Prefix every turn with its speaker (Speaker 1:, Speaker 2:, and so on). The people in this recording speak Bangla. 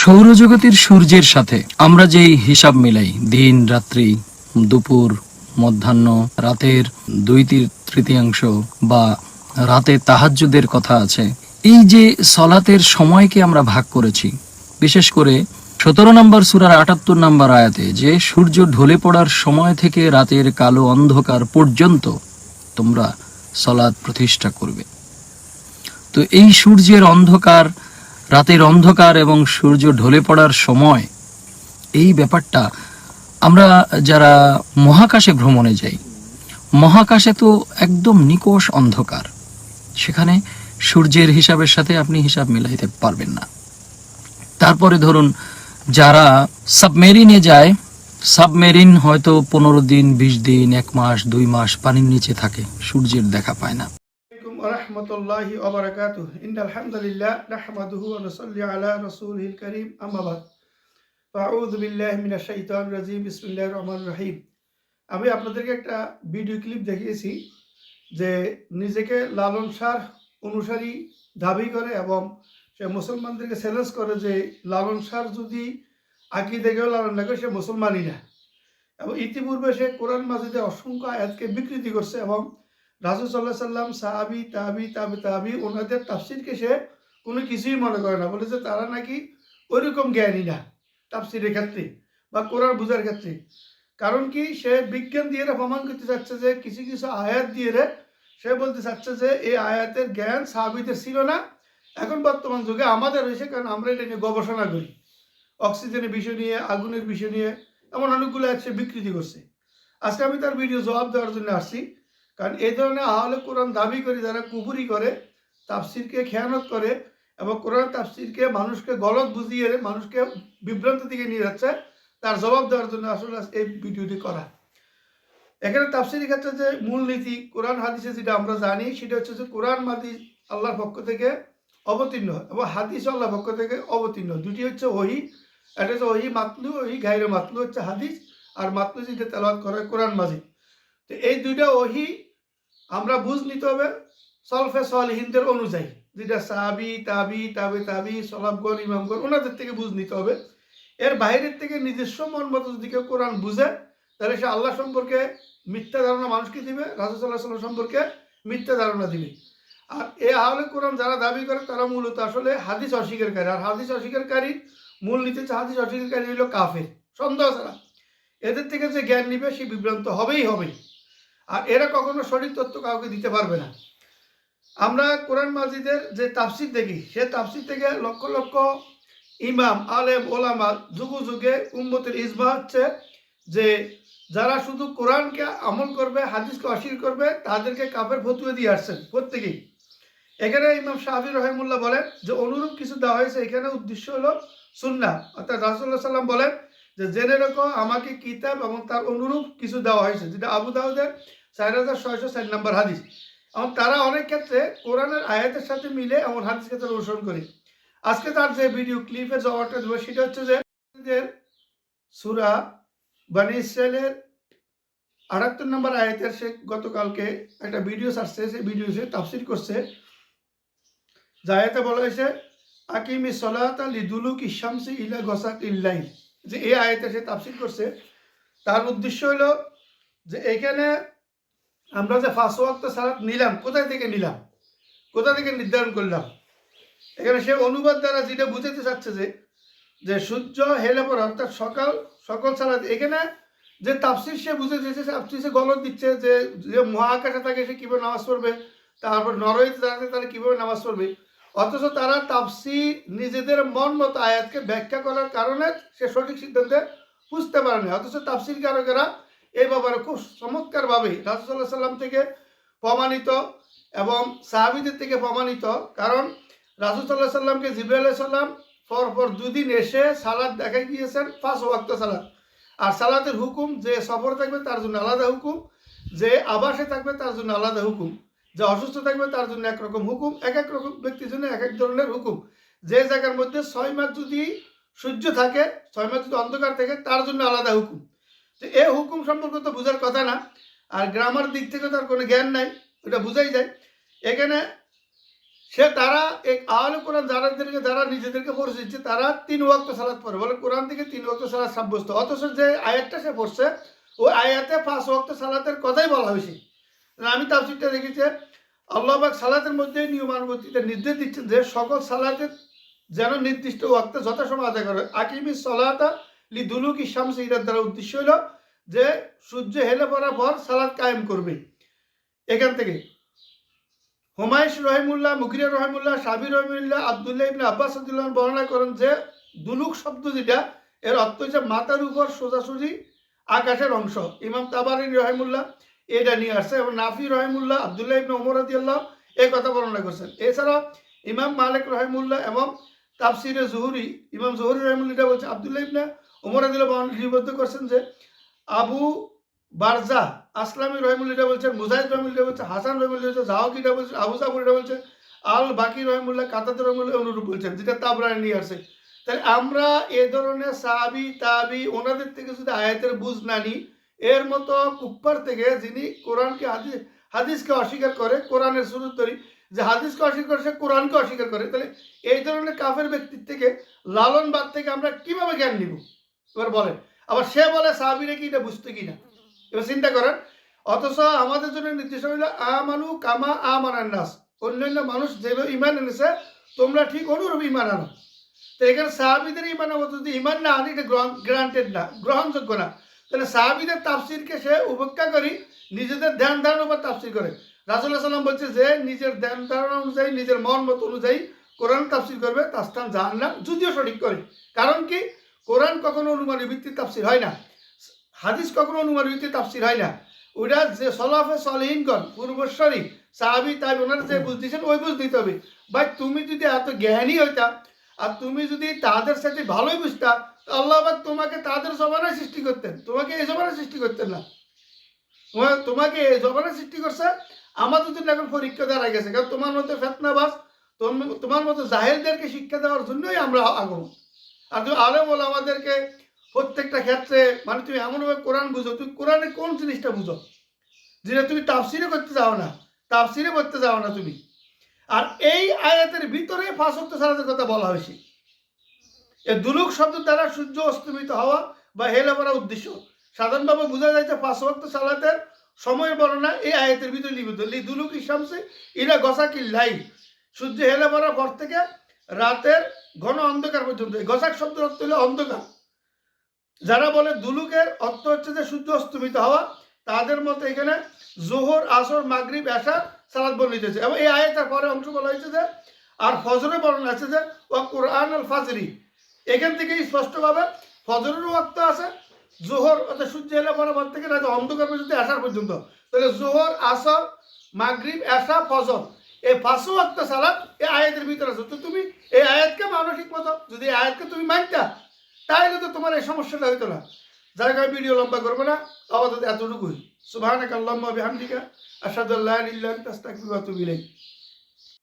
Speaker 1: সৌরজগতের সূর্যের সাথে আমরা যেই হিসাব মিলাই, দিন, রাত্রি, দুপুর, মধ্যাহ্ন, রাতের দুই তৃতীয়াংশ বা রাতে তাহাজ্জুদের কথা আছে, এই যে সলাতের সময়কে আমরা ভাগ করেছি, বিশেষ করে সতেরো নম্বর সুরার আটাত্তর নম্বর আয়াতে, যে সূর্য ঢলে পড়ার সময় থেকে রাতের কালো অন্ধকার পর্যন্ত তোমরা সলাদ প্রতিষ্ঠা করবে। তো এই সূর্যের অন্ধকার রাতের অন্ধকার এবং সূর্য ঢলে পড়ার সময়। এই ব্যাপারটা আমরা যারা মহাকাশে ভ্রমণে যাই, মহাকাশে তো একদম নিকষ অন্ধকার। সেখানে সূর্যের হিসাবের সাথে আপনি হিসাব মিলাইতে পারবেন না। তারপরে ধরুন, যারা সাবমেরিনে যায়, সাবমেরিন হয়তো পনেরো দিন, বিশ দিন, এক মাস, দুই মাস পানির নিচে থাকে, সূর্যের দেখা পায় না।
Speaker 2: ওরহমতুল্লাহি ওবরাকাত আলহামদুলিল্লাহ রাহমাদুহু ওয়া নুসাল্লি আলা রাসূলিল কারীম। আম্মা বাদ। আউযু বিল্লাহি মিনাশ শাইতানির রাজিম। বিসমিল্লাহির রহমানির রহিম। আমি আপনাদেরকে একটা ভিডিও ক্লিপ দেখিয়েছি যে নিজেকে লালন সার অনুসারী দাবি করে এবং সে মুসলমানদেরকে চ্যালেঞ্জ করে যে লালন সার যদি আঁকি দেখেও লালন না লাগে সে মুসলমানই না। এবং ইতিপূর্বে সে কোরআন মাজিদে অসংখ্য আয়াতকে বিকৃতি করছে এবং রাসুল সাল্লাহ সাল্লাম সাহাবি তাবি তাবি তাবি ওনাদের তাফসিরকে সে কোনো কিছুই মনে করে না। বলে যে তারা নাকি ওইরকম জ্ঞানী না তাফসিরের ক্ষেত্রে বা কোরআন বোঝার ক্ষেত্রে। কারণ কি? সে বিজ্ঞান দিয়ে প্রমাণ করতে চাচ্ছে যে কিছু কিছু আয়াত দিয়ে রে সে বলতে চাচ্ছে যে এই আয়াতের জ্ঞান সাহাবিদের ছিল না। এখন বর্তমান যুগে আমাদের হয়েছে কারণ আমরা এটা নিয়ে গবেষণা করি। অক্সিজেনের বিষয় নিয়ে, আগুনের বিষয় নিয়ে এমন অনেকগুলো সে বিকৃতি করছে। আজকে আমি তার ভিডিও জবাব দেওয়ার জন্য আসছি। কারণ এই ধরনের আহলে কোরআন দাবি করে, যারা কুপুরি করে, তাফসিরকে খেয়ানত করে এবং কোরআন তাফসিরকে মানুষকে গলত বুঝিয়ে মানুষকে বিভ্রান্ত দিকে নিয়ে যাচ্ছে, তার জবাব দেওয়ার জন্য আসলে এই ভিডিওটি করা। এখানে তাফসির ক্ষেত্রে যে মূলনীতি কোরআন হাদিসে যেটা আমরা জানি, সেটা হচ্ছে যে কোরআন মাদি আল্লাহর পক্ষ থেকে অবতীর্ণ এবং হাদিস আল্লাহর পক্ষ থেকে অবতীর্ণ দুটি হচ্ছে ওহি, একটা হচ্ছে ওহি মাতলু, ওহি গাইরে মাতলু, হচ্ছে হাদিস, আর মাতলু যেটা তেলাওয়াত করা কোরআন মাজিদ। তো এই দুইটা ওহি আমরা বুঝ নিতে হবে সলফে সলহিনদের অনুযায়ী। যেটা সাবি তাবি, তাবে তাবি সলাবগণ ইমামগণ, ওনাদের থেকে বুঝ নিতে হবে। এর বাইরের থেকে নিজস্ব মন মতো যদি কেউ কোরআন বুঝে, তাহলে সে আল্লাহ সম্পর্কে মিথ্যা ধারণা মানুষকে দিবে রাসুসাল্লাহ সাল্লাম সম্পর্কে মিথ্যা ধারণা দিবে। আর এ আহলে কোরআন যারা দাবি করে, তারা মূলত আসলে হাদিস অস্বীকারী। আর হাদিস অস্বীকারী, মূল নীতি হাদিস অস্বীকারী হলো কাফের। সন্দেহ ছাড়া। এদের থেকে যে জ্ঞান নিবে, সে বিভ্রান্ত হবেই হবেই। আর এরা কখনো সঠিক তথ্য কাউকে দিতে পারবে না। আমরা কোরআন মাজিদের যে তাফসির দেখি সে তাফসির থেকে লক্ষ লক্ষ ইমাম, আলেম, ওলামা যুগ যুগে উম্মতের ইজমা হচ্ছে যে যারা শুধু কোরআনকে আমল করবে, হাদিসকে অস্বীকার করবে, তাদেরকে কাপের ফতুয়ে দিয়ে আসছেন প্রত্যেকেই। এখানে ইমাম শাহির রহিমুল্লাহ বলেন যে, অনুরূপ কিছু দেওয়া হয়েছে, এখানে উদ্দেশ্য হলো সুন্না অর্থাৎ রাসুল্লাহ সাল্লাম বলেন যে, জেনে রেখো, আমাকে কিতাব এবং তার অনুরূপ কিছু দেওয়া হয়েছে। যেটা আবু দাউদের চার হাজার ছয়শো চার নম্বর হাদিস। এবং তারা অনেক ক্ষেত্রে কোরআনের আয়াতের সাথে মিলে এমন হাদিসকে তারা অনুসরণ করে। আজকে তার যে ভিডিও ক্লিপের জবাবটা দেবো, সেটা হচ্ছে যে সুরা বানি ইসরায়েলের আটাত্তর নম্বর আয়াতের সে গতকালকে একটা ভিডিও আসছে সেই ভিডিও সে তাফসির করছে। যে আয়াতে বলা হয়েছে, আকিম আকিমি সলাতা লিদুলুক ইসামসি ইলা গসাক ইল্লাই যে এই আয়াতে সে তাফসির করছে, তার উদ্দেশ্য হলো যে এখানে আমরা যে ফার্স্ট ওয়াক্ত সালাত নিলাম, কোথায় থেকে নিলাম? কোথা থেকে নির্ধারণ করলাম? এখানে সে অনুবাদ দ্বারা যেটা বুঝাতে চাচ্ছে যে যে সূর্য হেলে পড়া, অর্থাৎ সকাল, সকল সালাত এখানে যে তাফসির সে বুঝে দিয়েছে তাফসির সে গলত দিচ্ছে, যে যে মহাকাশে থাকে সে কীভাবে নামাজ পড়বে, তারপর নরওয়েতে দাঁড়াতে তারা কীভাবে নামাজ পড়বে, অথচ তারা তাফসির নিজেদের মন মতো আয়াতকে ব্যাখ্যা করার কারণে সে সঠিক সিদ্ধান্তে বুঝতে পারে না অথচ তাফসির কারকেরা এই ব্যাপারে খুব চমৎকারভাবে রাসুসাল্লাহ সাল্লাম থেকে প্রমাণিত এবং সাহাবিদের থেকে প্রমাণিত। কারণ রাসুসাল্লাহ সাল্লামকে জিব্রাহ সাল্লাম পর পর দুদিন এসে সালাদ দেখাই গিয়েছেন পাঁচ ওয়াক্ত সালাদ। আর সালাদের হুকুম, যে সফর থাকবে তার জন্য আলাদা হুকুম, যে আবাসে থাকবে তার জন্য আলাদা হুকুম, যে অসুস্থ থাকবে তার জন্য একরকম হুকুম, এক এক রকম ব্যক্তির জন্য এক এক ধরনের হুকুম। যে জায়গার মধ্যে ছয় মাস যদি সূর্য থাকে, ছয় মাস যদি অন্ধকার থাকে, তার জন্য আলাদা হুকুম। তো এই হুকুম সম্পর্কে তো বোঝার কথা না, আর গ্রামার দিক থেকে তার কোনো জ্ঞান নাই ওটা বোঝাই যায়। এখানে সে তারা এক আহলে কোরআন যারাদেরকে যারা নিজেদেরকে পড়ছে, তারা তিন ওয়াক্ত সালাত পড়ে। বলে কোরআন থেকে তিন ওয়াক্ত সালাত সাব্যস্ত। অথচ যে আয়াতটা সে পড়ছে, ওই আয়াতে পাঁচ ওয়াক্ত সালাতের কথাই বলা হয়েছে। আমি তাফসিরটা দেখেছি আল্লাহবাক সালাতের মধ্যে নিয়মানুবর্তিতে নির্দেশ দিচ্ছেন যে সকল সালাতের যেন নির্দিষ্ট ওয়াক্তে যথাসময় আদায় করে আকিমি সলাতা লি দুলুক ইরার দ্বারা উদ্দেশ্য হলো যে সূর্য হেলে পড়ার পর সালাদ কায়েম করবে। এখান থেকে হুমায়ুস রহিমুল্লাহ মুগিরা রহিমুল্লাহ সাবির রহিমুল্লাহ, আবদুল্লাহ ইবনে আব্বাস বর্ণনা করেন যে দুলুক শব্দ যেটা, এর অর্থ হচ্ছে মাথার উপর সোজাসুজি আকাশের অংশ। ইমাম তাবারি রহিমুল্লাহ এটা নিয়ে আসছে এবং নাফি রহিমুল্লাহ, আবদুল্লাহ ইবনে ওমর রাদিয়াল্লাহ এই কথা বর্ণনা করছেন। এছাড়া ইমাম মালিক রহিমুল্লাহ এবং তাফসিরে জুহুরি, ইমাম জহুরি রহিমুল্লাহ বলছে আবদুল্লাহ ইবনে ওমর রাদিয়াল্লাহ লিপিবদ্ধ করছেন যে আবু বারজা আসলামী রহিমুল্লাহ এটা বলছেন, মুজাহিদ রহিমুল্লাহ বলছে হাসান রহিমুল্লাহ বলছে জাহক এটা বলছে আবু জাফর বলছে আল বাকি রহিমুল্লাহ কাতাদ রহিমুল্লাহ অনুরূপ বলছেন, যেটা তাবরানি নিয়ে আসে তাহলে আমরা এ ধরনের সাবি তাবি, ওনাদের থেকে যদি আয়াতের বুঝ না নিই, এর মতো কুপ্পার থেকে যিনি কোরআনকে হাদিস, হাদিসকে অস্বীকার করে, কোরআনের শুরু ধরি যে হাদিসকে অস্বীকার করে, সে কোরআনকে অস্বীকার করে, তাহলে এই ধরনের কাফের ব্যক্তির থেকে, লালনবাদ থেকে আমরা কীভাবে জ্ঞান নিব? এবার বলেন, আবার সে বলে সাহাবিরে কি এটা বুঝতে কি না এবার চিন্তা করেন, অথচ আমাদের জন্য নির্দেশ হইল, আমানু কামা আমানার নাস। অন্যান্য মানুষ যেভাবে ইমান এনেছে, তোমরা ঠিক অনুরূপ ইমান আনো। তো এখানে সাহাবিদের ইমান মতো যদি ইমান না আনি, এটা গ্রান্টেড না, গ্রহণযোগ্য না। তাহলে সাহাবিদের তাফসিরকে সে উপেক্ষা করি নিজেদের ধ্যান ধারণার উপর তাফসির করে। রাসুল্লাহ সাল্লাম বলছে যে, নিজের ধ্যান ধারণা অনুযায়ী, নিজের মন মত অনুযায়ী কোরআন তাফসির করবে, তার স্থান জাহান না যদিও সঠিক করে। কারণ কি? কোরআন কখনো অনুমানের ভিত্তির তাফসির হয় না। হাদিস কখনো অনুমানের ভিত্তির তাফসির হয় না। ওটা যে সলাফে সলহীনগণ পূর্বশ্বরী সাহাবি তাই ওনারা যে বুঝ দিয়েছেন, ওই বুঝ দিতে হবে। ভাই, তুমি যদি এত জ্ঞানী হইতা আর তুমি যদি তাদের সাথে ভালোই বুঝতা আল্লাহ পাক তোমাকে তাদের জমানায় সৃষ্টি করতেন। তোমাকে এই জমানায় সৃষ্টি করতেন না। তোমার- তোমাকে এই জমানায় সৃষ্টি করছে। আমাদের জন্য এখন পরীক্ষা দেওয়া গেছে। কারণ তোমার মতো ফেতনাবাস তোম- তোমার মতো জাহেলদেরকে শিক্ষা দেওয়ার জন্যই আমরা আগমন। আর তুমি আলে বলো আমাদেরকে প্রত্যেকটা ক্ষেত্রে মানে তুমি এমনভাবে কোরআন বুঝো, তুমি কোরআনে কোন জিনিসটা বুঝো? যেটা তুমি তাফসিরে করতে যাও না তাফসিরে করতে যাও না তুমি। আর এই আয়াতের ভিতরে ফাঁসক্ত সালাতের কথা বলা হয়েছে। এ দুলুক শব্দ দ্বারা সূর্য অস্তমিত হওয়া বা হেলে পড়া উদ্দেশ্য। সাধারণভাবে বোঝা যায় যে ফাঁসক্ত সালাতের সময়ের বর্ণনা এই আয়াতের ভিতরে লিখিত লি দুলুক ইসামসে ইরা গসাকি লাই সূর্য হেলে পড়ার পর থেকে রাতের ঘন অন্ধকার পর্যন্ত। এই গসাক শব্দের অর্থ হলো অন্ধকার। যারা বলে দুলুকের অর্থ হচ্ছে যে সূর্য অস্তমিত হওয়া, তাদের মতে এখানে জোহর, আসর, মাগরিব এশা সালাদ বর্ণিত হয়েছে। এবং এই আয়াতের পরে অংশ বলা হয়েছে যে, আর ফজরে বর্ণনা আছে যে ও কোরআন আল ফাজরি। এখান থেকে স্পষ্টভাবে ফজরের ওয়াক্ত আছে, জোহর অর্থাৎ সূর্য এলে পরে পর থেকে রাতে অন্ধকার পর্যন্ত আসার পর্যন্ত। তাহলে জোহর, আসর, মাগরিব, এশা, ফজর এই পাঁচশো ওয়াক্ত সালাদ এই আয়াতের ভিতরে আছে তো তুমি এই আয়াতকে মানসিক মতো যদি এই আয়াতকে তুমি মানতা তাহলে তো তোমার এই সমস্যাটা হইতো না। যার কারণে ভিডিও লম্বা করব না, আপাতত এতটুকুই। সুবহানাক আল্লাহুম্মা বিহামদিকা, আশহাদু তুমি ইলাহা